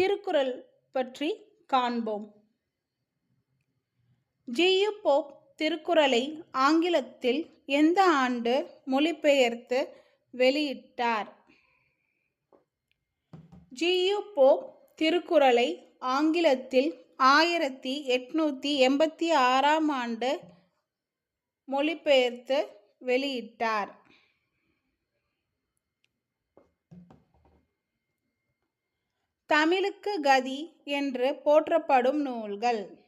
திருக்குறள் பற்றி காண்போம். G U Pope திருக்குறளை ஆங்கிலத்தில் எந்த ஆண்டு மொழிபெயர்த்து வெளியிட்டார்? ஜியு போப் திருக்குறளை ஆங்கிலத்தில் ஆயிரத்தி எட்நூற்றி எண்பத்தி ஆறாம் ஆண்டு மொழிபெயர்த்து வெளியிட்டார். தமிழுக்கு கதி என்று போற்றப்படும் நூல்கள்.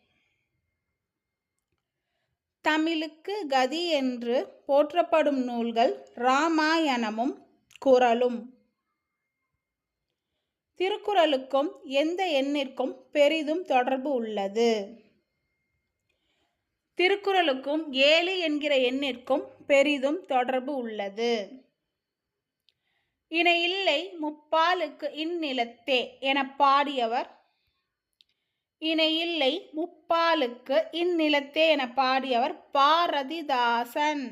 தமிழுக்கு கதி என்று போற்றப்படும் நூல்கள் இராமாயணமும் குறளும். திருக்குறளுக்கும் எந்த எண்ணிற்கும் பெரிதும் தொடர்பு உள்ளது. திருக்குறளுக்கும் ஏழு என்கிற எண்ணிற்கும் பெரிதும் தொடர்பு உள்ளது. இணை இல்லை முப்பாலுக்கு இந்நிலத்தே என பாடியவர். இணை இல்லை முப்பாலுக்கு இந்நிலத்தே என பாடியவர் பாரதிதாசன்.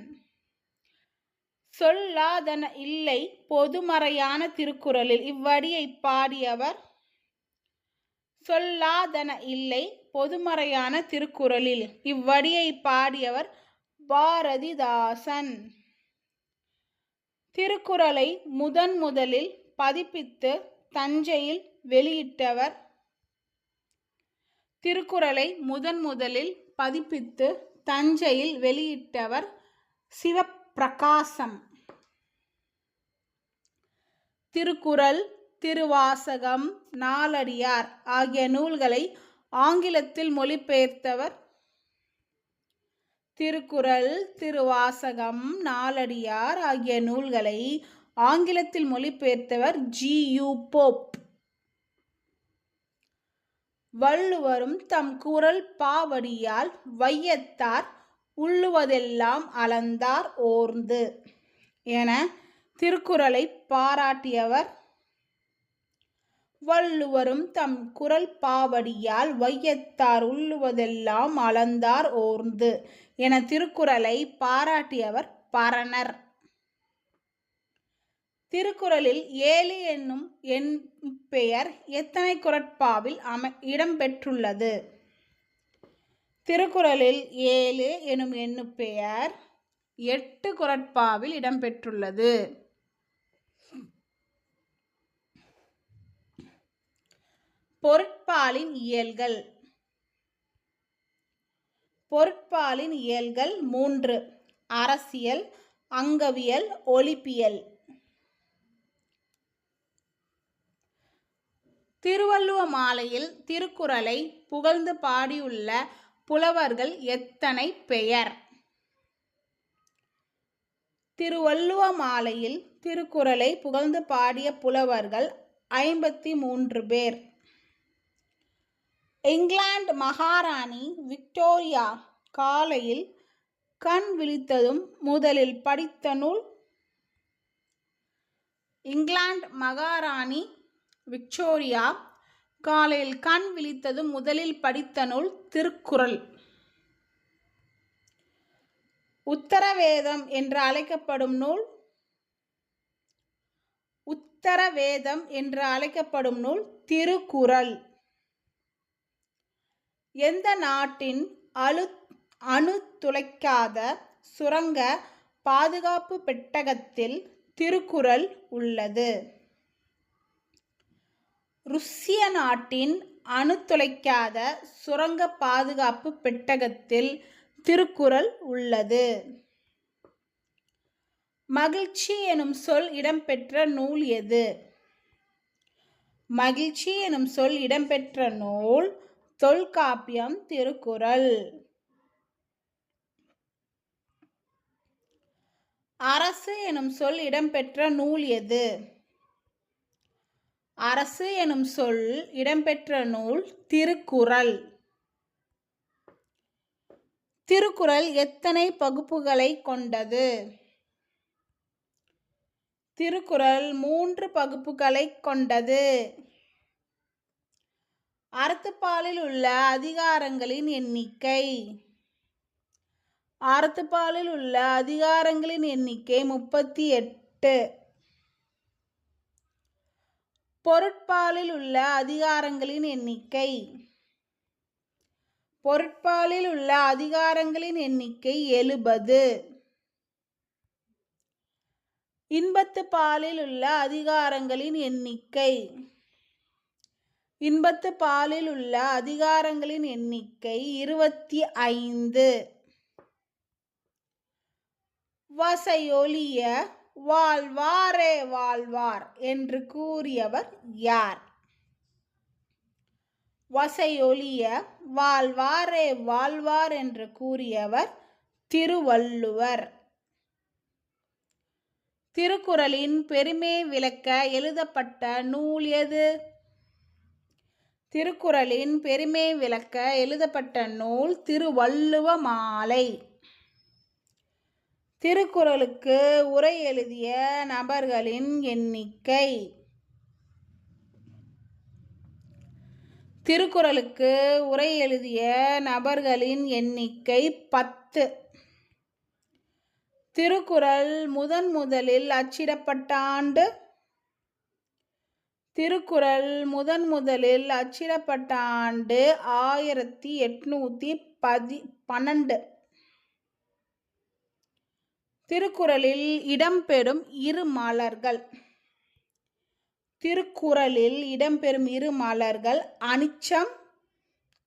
சொல்லாதன இல்லை பொதுமறையான திருக்குறளில் இவ்வடியை பாடியவர். சொல்லாதன இல்லை பொதுமறையான திருக்குறளில் இவ்வடியை பாடியவர் பாரதிதாசன். திருக்குறளை முதன் முதலில் பதிப்பித்து தஞ்சையில் வெளியிட்டவர். திருக்குறளை முதன் முதலில் பதிப்பித்து தஞ்சையில் வெளியிட்டவர் சிவப்பிரகாசம். திருக்குறள் திருவாசகம் நாலடியார் ஆகிய நூல்களை ஆங்கிலத்தில் மொழிபெயர்த்தவர் திருக்குறள் திருவாசகம் நாலடியார் ஆகிய நூல்களை ஆங்கிலத்தில் மொழிபெயர்த்தவர் ஜி. யு. போப். வள்ளுவரும் தம் குரல் பாவடியால் வையத்தார் உள்ளுவதெல்லாம் அளந்தார் ஓர்ந்து என திருக்குறளை பாராட்டியவர். வள்ளுவரும் தம் குரல் பாவடியால் வையத்தார் உள்ளுவதெல்லாம் அளந்தார் ஓர்ந்து என திருக்குறளை பாராட்டியவர் பரணர். திருக்குறளில் ஏழு என்னும் என் பெயர் எத்தனை குரட்பாவில் அம இடம்பெற்றுள்ளது திருக்குறளில் ஏழு எனும் எண்ணு பெயர் எட்டு குரட்பாவில் இடம்பெற்றுள்ளது பொருட்பாலின் இயல்கள். பொருட்பாலின் இயல்கள் மூன்று. அரசியல் அங்கவியல் ஒலிப்பியல். திருவள்ளுவ மாலையில் திருக்குறளை புகழ்ந்து பாடியுள்ள புலவர்கள் எத்தனை பெயர்? திருவள்ளுவ மாலையில் திருக்குறளை புகழ்ந்து பாடிய புலவர்கள் ஐம்பத்தி மூன்று பேர். இங்கிலாந்து மகாராணி விக்டோரியா காலையில் கண் விழித்ததும் முதலில் படித்த நூல் இங்கிலாந்து மகாராணி விக்டோரியா காலையில் கண் விழித்ததும் முதலில் படித்த நூல் திருக்குறள். உத்தரவேதம் என்று அழைக்கப்படும் நூல் உத்தரவேதம் என்று அழைக்கப்படும் நூல் திருக்குறள். எந்த நாட்டின் அழு அணு துளைக்காத சுரங்க பாதுகாப்பு பெட்டகத்தில் திருக்குறள் உள்ளது? ருஷ்ய நாட்டின் அணு துளைக்காத சுரங்க பாதுகாப்பு பெட்டகத்தில் திருக்குறள் உள்ளது. மகிழ்ச்சி எனும் சொல் இடம்பெற்ற நூல் எது? மகிழ்ச்சி எனும் சொல் இடம்பெற்ற நூல் தொல்காப்பியம் திருக்குறள். அரசு எனும் சொல் இடம்பெற்ற நூல் எது? அரசு எனும் சொல் இடம்பெற்ற நூல் திருக்குறள். திருக்குறள் எத்தனை பகுப்புகளை கொண்டது? திருக்குறள் மூன்று பகுப்புகளை கொண்டது. அறத்துப்பாலில் உள்ள அதிகாரங்களின் எண்ணிக்கை. அறத்துப்பாலில் உள்ள அதிகாரங்களின் எண்ணிக்கை முப்பத்தி எட்டு பொருட்பாலில் உள்ள அதிகாரங்களின் எண்ணிக்கை. பொருட்பாலில் உள்ள அதிகாரங்களின் எண்ணிக்கை எழுபது. இன்பத்து பாலில் உள்ள அதிகாரங்களின் எண்ணிக்கை. இன்பத்து பாலில் உள்ள அதிகாரங்களின் எண்ணிக்கை இருபத்தி ஐந்து. வசையொலிய வாழ்வாரே வாழ்வார் என்று கூறியவர் யார்? வசையொலிய வாழ்வாரே வாழ்வார் என்று கூறியவர் திருவள்ளுவர். திருக்குறளின் பெருமை விளக்க எழுதப்பட்ட நூல் எது? திருக்குறளின் பெருமை விளக்க எழுதப்பட்ட நூல் திருவள்ளுவ மாலை. திருக்குறளுக்கு உரை எழுதிய நபர்களின் எண்ணிக்கை. திருக்குறளுக்கு உரை எழுதிய நபர்களின் எண்ணிக்கை பத்து. திருக்குறள் முதன் முதலில் அச்சிடப்பட்ட ஆண்டு திருக்குறள் முதன் முதலில் அச்சிடப்பட்ட ஆண்டு ஆயிரத்தி எட்நூத்தி பதி பன்னெண்டு. திருக்குறளில் இடம்பெறும் இரு மலர்கள். திருக்குறளில் இடம்பெறும் இரு மலர்கள் அனிச்சம்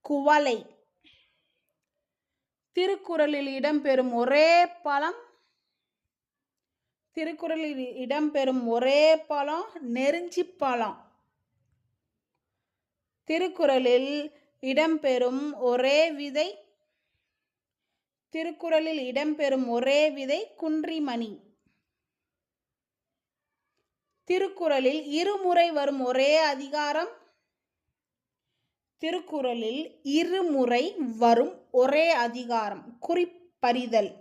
குவளை. திருக்குறளில் இடம்பெறும் ஒரே பழம் திருக்குறளில் இடம்பெறும் ஒரே பழம் நெருஞ்சி பழம். திருக்குறளில் இடம்பெறும் ஒரே விதை திருக்குறளில் இடம்பெறும் ஒரே விதை குன்றிமணி. திருக்குறளில் இருமுறை வரும் ஒரே அதிகாரம் திருக்குறளில் இருமுறை வரும் ஒரே அதிகாரம் குறிப்பறிதல்.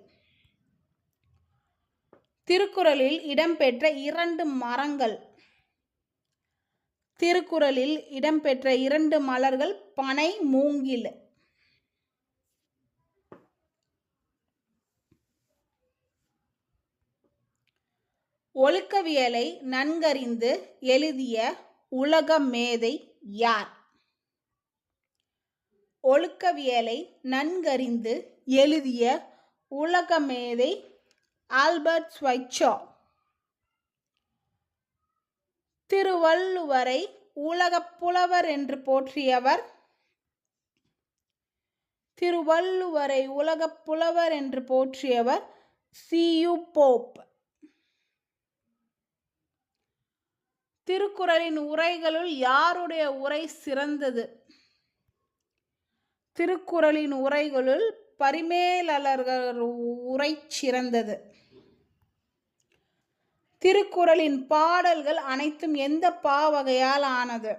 திருக்குறளில் இடம்பெற்ற இரண்டு மரங்கள் திருக்குறளில் இடம்பெற்ற இரண்டு மலர்கள் பனை மூங்கில். ஒழுக்கவியலை நன்கறிந்து எழுதிய உலக மேதை யார்? ஒழுக்கவியலை நன்கறிந்து எழுதிய உலக மேதை ஆல்பர்ட் ஸ்வைச்சோ. திருவள்ளுவரை உலகப் புலவர் என்று போற்றியவர் திருவள்ளுவரை உலகப் புலவர் என்று போற்றியவர் சியு போப். திருக்குறளின் உரைகளுள் யாருடைய உரை சிறந்தது? திருக்குறளின் உரைகளுள் பரிமேலழகர் உரை சிறந்தது. திருக்குறளின் பாடல்கள் அனைத்தும் எந்த பாவகையால் ஆனது?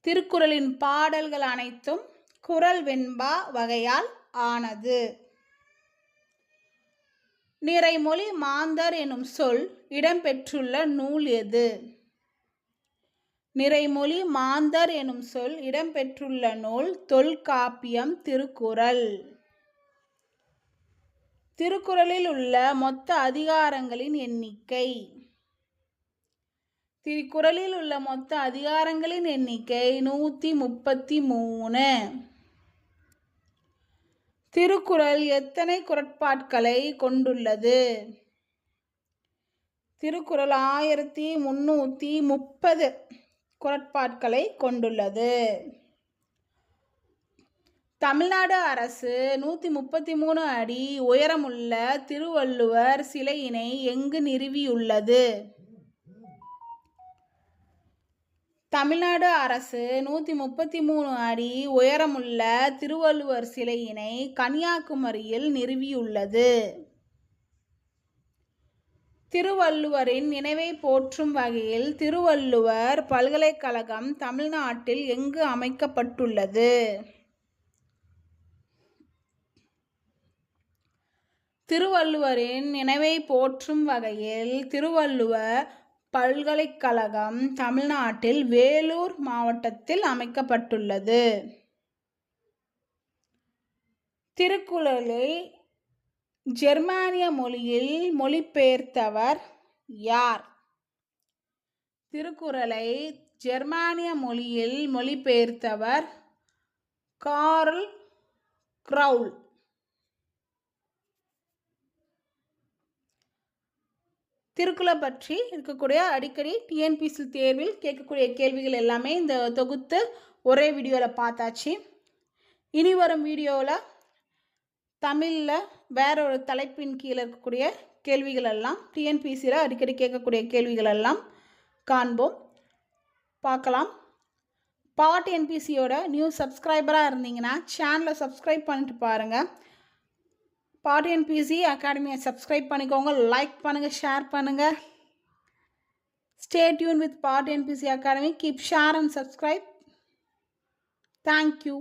திருக்குறளின் பாடல்கள் அனைத்தும் குறள் வெண்பா வகையால் ஆனது. நிறைமொழி மாந்தர் எனும் சொல் இடம்பெற்றுள்ள நூல் எது? நிறைமொழி மாந்தர் எனும் சொல் இடம்பெற்றுள்ள நூல் தொல்காப்பியம் திருக்குறள். திருக்குறளில் உள்ள மொத்த அதிகாரங்களின் எண்ணிக்கை. திருக்குறளில் உள்ள மொத்த அதிகாரங்களின் எண்ணிக்கை நூற்றி முப்பத்தி மூணு திருக்குறள் எத்தனை குரட்பாட்களை கொண்டுள்ளது? திருக்குறள் ஆயிரத்தி முன்னூற்றி முப்பது குரட்பாட்களை கொண்டுள்ளது. தமிழ்நாடு அரசு நூற்றி முப்பத்தி மூணு அடி உயரமுள்ள திருவள்ளுவர் சிலையினை எங்கு நிறுவியுள்ளது? தமிழ்நாடு அரசு நூற்றி முப்பத்தி மூணு அடி உயரமுள்ள திருவள்ளுவர் சிலையினை கன்னியாகுமரியில் நிறுவியுள்ளது. திருவள்ளுவரின் நினைவை போற்றும் வகையில் திருவள்ளுவர் பல்கலைக்கழகம் தமிழ்நாட்டில் எங்கு அமைக்கப்பட்டுள்ளது? திருவள்ளுவரின் நினைவை போற்றும் வகையில் திருவள்ளுவர் பல்கலைக்கழகம் தமிழ்நாட்டில் வேலூர் மாவட்டத்தில் அமைக்கப்பட்டுள்ளது. திருக்குறளை ஜெர்மானிய மொழியில் மொழிபெயர்த்தவர் யார்? திருக்குறளை ஜெர்மானிய மொழியில் மொழிபெயர்த்தவர் கார்ல் க்ரவுல். திருக்குளை பற்றி இருக்கக்கூடிய அடிக்கடி டிஎன்பிசி தேர்வில் கேட்கக்கூடிய கேள்விகள் எல்லாமே இந்த தொகுத்து ஒரே வீடியோவில் பார்த்தாச்சு. இனி வரும் வீடியோவில் தமிழில் வேற ஒரு தலைப்பின் கீழே இருக்கக்கூடிய கேள்விகள் எல்லாம் டிஎன்பிசியில் அடிக்கடி கேட்கக்கூடிய கேள்விகள் எல்லாம் காண்போம். பார்க்கலாம். பாட் என்பிசியோட நியூ சப்ஸ்கிரைபராக இருந்தீங்கன்னா சேனலை சப்ஸ்கிரைப் பண்ணிட்டு பாருங்கள் பாட் என்பிசி அகாடமியை சப்ஸ்கிரைப் பண்ணிக்கோங்க லைக் பண்ணுங்கள் ஷேர் பண்ணுங்கள் stay tuned with Pat NBC academy keep share and subscribe thank you